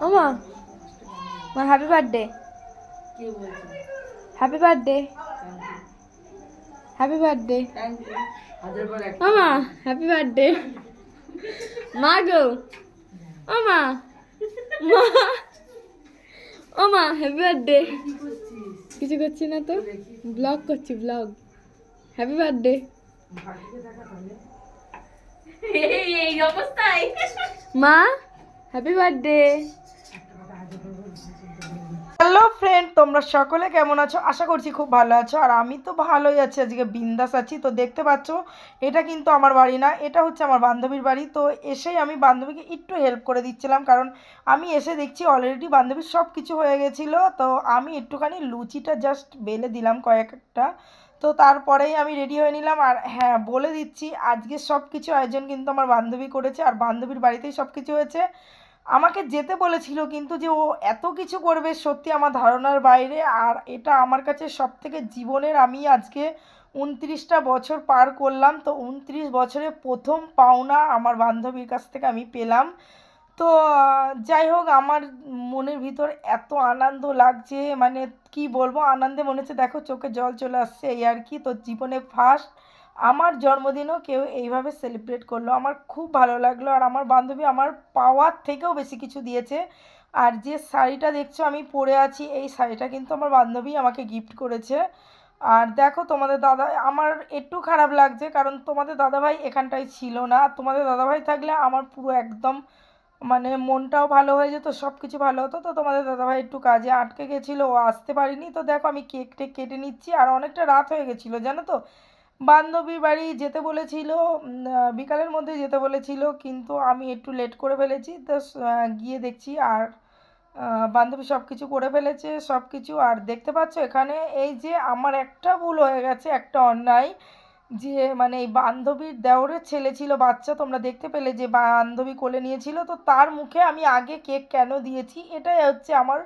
ও মা happy birthday happy birthday happy birthday thank you হাজার বার এক ও মা হ্যাপি বার্থডে মা গো ও মা মা ও মা হ্যাপি বার্থডে কিছু করছি না তো? ব্লগ করছি ব্লগ হ্যাপি বার্থডে মা হ্যাপি বার্থডে হ্যালো ফ্রেন্ড তোমরা সকলে কেমন আছো? আশা করছি খুব ভালো আছো। আর আমি তো ভালোই আছি। আজকে বিন্দাস আছি। তো দেখতে পাচ্ছ, এটা কিন্তু আমার বাড়ি না, এটা হচ্ছে আমার বান্ধবীর বাড়ি। তো এসেই আমি বান্ধবীকে একটু হেল্প করে দিচ্ছিলাম, কারণ আমি এসে দেখছি অলরেডি বান্ধবীর সব কিছু হয়ে গেছিল। তো আমি একটুখানি লুচিটা জাস্ট বেলে দিলাম কয়েকটা। তো তারপরেই আমি রেডি হয়ে নিলাম। আর হ্যাঁ বলে দিচ্ছি, আজকে সব কিছু আয়োজন কিন্তু আমার বান্ধবী করেছে। আর বান্ধবীর বাড়িতেই সব কিছু হয়েছে। আমাকে যেতে বলেছিল কিন্তু যে ও এত কিছু করবে সত্যি আমার ধারণার বাইরে। আর এটা আমার কাছে সব থেকে জীবনের আমি আজকে উনত্রিশটা বছর পার করলাম। তো উনত্রিশ বছরে প্রথম পাওনা আমার বান্ধবীর কাছ থেকে আমি পেলাম। তো যাই হোক, আমার মনের ভিতর এত আনন্দ লাগছে। মানে কি বলব? আনন্দে মনে হচ্ছে, দেখো, চোখে জল চলে আসছে, এই আর কি। তো জীবনে ফার্স্ট আমার জন্মদিনও কেউ এইভাবে সেলিব্রেট করল। আমার খুব ভালো লাগল আর আমার বান্ধবী আমার পাওয়ার থেকেও বেশি কিছু দিয়েছে। আর যে শাড়িটা দেখছ আমি পরে আছি, এই শাড়িটা কিন্তু আমার বান্ধবী আমাকে গিফট করেছে। আর দেখো তোমাদের দাদা, আমার একটু খারাপ লাগছে কারণ তোমাদের দাদাভাই এখানটায় ছিল না। তোমাদের দাদাভাই থাকলে আমার পুরো একদম মানে মনটাও ভালো হয়ে যেত সব কিছু ভালো হতো। তো তোমাদের দাদাভাই একটু কাজে আটকে গেছিল, ও আসতে পারিনি। তো দেখো আমি কেক টেক কেটে নিচ্ছি। আর অনেকটা রাত হয়ে গেছিল, জানো তো? বান্ধবীর বাড়ি যেতে বলেছিল বিকালের মধ্যে যেতে বলেছিল, কিন্তু আমি একটু লেট করে ফেলেছি। তো গিয়ে দেখছি আর বান্ধবী সব কিছু করে ফেলেছে সব কিছু আর দেখতে পাচ্ছ এখানে এই যে আমার একটা ভুল হয়ে গেছে, একটা অন্যায়, যে মানে এই বান্ধবীর দেওরের ছেলে ছিল, বাচ্চা তোমরা দেখতে পেলে, যে বান্ধবী কোলে নিয়েছিল, তো তার মুখে আমি আগে কেক কেন দিয়েছি? এটাই হচ্ছে আমার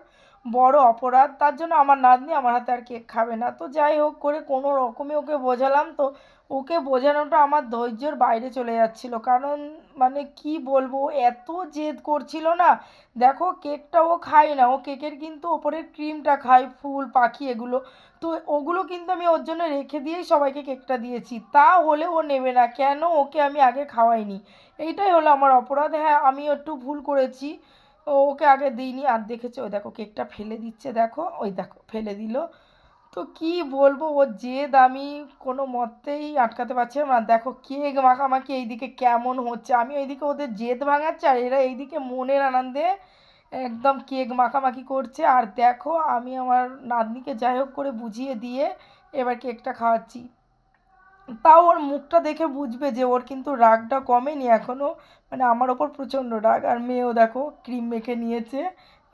বড় অপরাধ, তার জন্য আমার নাতনি আমার হাতে আর কেক খাবে না। তো যাই হোক করে কোনো রকমে ওকে বোঝালাম তো ওকে বোঝানোটা আমার ধৈর্যের বাইরে চলে যাচ্ছিল। কারণ মানে কি বলব এত জেদ করছিল না। দেখো কেকটা ও খায় না, ও কেকের কিন্তু ওপরের ক্রিমটা খায়, ফুল, পাখি এগুলো। তো ওগুলো কিন্তু আমি ওর জন্য রেখে দিয়েই সবাইকে কেকটা দিয়েছি। তা হলে ও নেবে না, কেন ওকে আমি আগে খাওয়াইনি? এইটাই হলো আমার অপরাধ। হ্যাঁ আমি একটু ভুল করেছি। ও ওকে আগে দিইনি, আর দেখেছে ওই দেখো কেকটা ফেলে দিচ্ছে, দেখো, ওই দেখো, ফেলে দিল। তো কি বলব, ও জেদ আমি কোনো মতেই আটকাতে পারছিলাম না। দেখো কেক মাখামাখি এইদিকে কেমন হচ্ছে। আমি ওইদিকে ওদের জেদ ভাঙাচ্ছি, আর এরা এইদিকে মনের আনন্দে একদম কেক মাখামাখি করছে। আর দেখো, আমি আমার নাতনিকে যাই হোক করে বুঝিয়ে দিয়ে এবার কেকটা খাওয়াচ্ছি। তাও ওর মুখটা দেখে বুঝবে যে ওর কিন্তু রাগটা কমেনি এখনও মানে আমার ওপর প্রচণ্ড রাগ। আর মেয়েও দেখো ক্রিম মেখে নিয়েছে,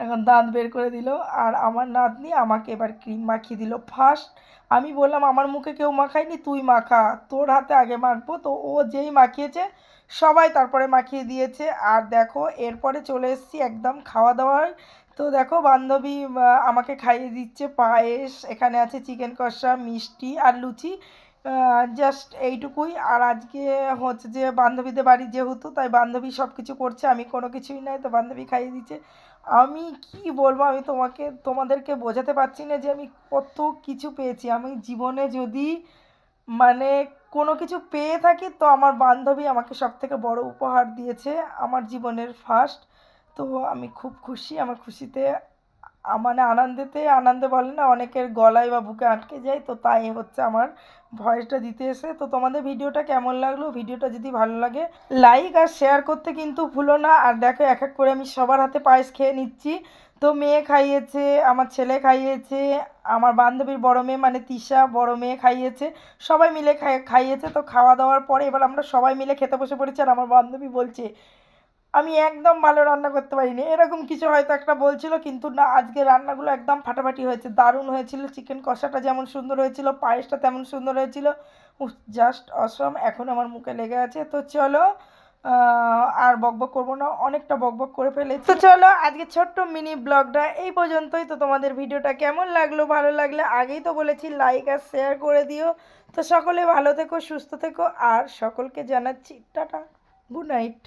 এখন দাঁত বের করে দিল। আর আমার নাতনি আমাকে এবার ক্রিম মাখিয়ে দিল ফার্স্ট আমি বললাম, আমার মুখে কেউ মাখায়নি, তুই মাখা। তোর হাতে আগে মাখবো। তো ও যেই মাখিয়েছে, সবাই তারপরে মাখিয়ে দিয়েছে। আর দেখো, এরপরে চলে এসেছি একদম খাওয়া দাওয়ার তো দেখো, বান্ধবী আমাকে খাইয়ে দিচ্ছে পায়েস। এখানে আছে চিকেন কষা, মিষ্টি আর লুচি। জাস্ট এইটুকুই। আর আজকে হচ্ছে যে বান্ধবীদের বাড়ি যেহেতু, তাই বান্ধবী সব কিছু করছে, আমি কোনো কিছুই নাই, তো বান্ধবী খাইয়ে দিচ্ছে। আমি কি বলব, আমি তোমাকে, তোমাদেরকে বোঝাতে পারছি না যে আমি কত কিছু পেয়েছি। আমি জীবনে যদি মানে কোনো কিছু পেয়ে থাকি, তো আমার বান্ধবী আমাকে সব থেকে বড় উপহার দিয়েছে, আমার জীবনের ফার্স্ট তো আমি খুব খুশি, আমার খুশিতে মানে আনন্দেতে আনন্দে বলে না, অনেকের গলায় বা বুকে আটকে যায়, তো তাই হচ্ছে আমার ভয়েসটা দিতে এসে। তো তোমাদের ভিডিওটা কেমন লাগল? ভিডিওটা যদি ভালো লাগে লাইক আর শেয়ার করতে কিন্তু ভুলো না। আর দেখো, এক এক করে আমি সবার হাতে পায়েস খেয়ে নিচ্ছি। তো মেয়ে খাইয়েছে, আমার ছেলে খাইয়েছে, আমার বান্ধবীর বড় মেয়ে মানে তিশা বড় মেয়ে খাইয়েছে, সবাই মিলে খাইয়েছে। তো খাওয়া দাওয়ার পরে এবার আমরা সবাই মিলে খেতে বসে পড়েছি। আর আমার বান্ধবী বলছে আমি একদম ভালো রান্না করতে পারিনি। এরকম কিছু হয়তো একটা বলছিল, কিন্তু না আজকে রান্নাগুলো একদম ফাটাফাটি হয়েছে। দারুণ হয়েছিল। চিকেন কষাটা যেমন সুন্দর হয়েছিল, পায়েসটা তেমন সুন্দর হয়েছিল। জাস্ট অসম এখন আমার মুখে লেগে আছে। তো চলো আর বকবক করব না, অনেকটা বকবক করে ফেলেছি। তো চলো, আজকে ছোট্ট মিনি ব্লগটা এই পর্যন্তই। তো তোমাদের ভিডিওটা কেমন লাগল, ভালো লাগলে আগেই তো বলেছি লাইক আর শেয়ার করে দিও। তো সকলে ভালো থেকো, সুস্থ থেকো, আর সকলকে জানাচ্ছি, টাটা গুড নাইট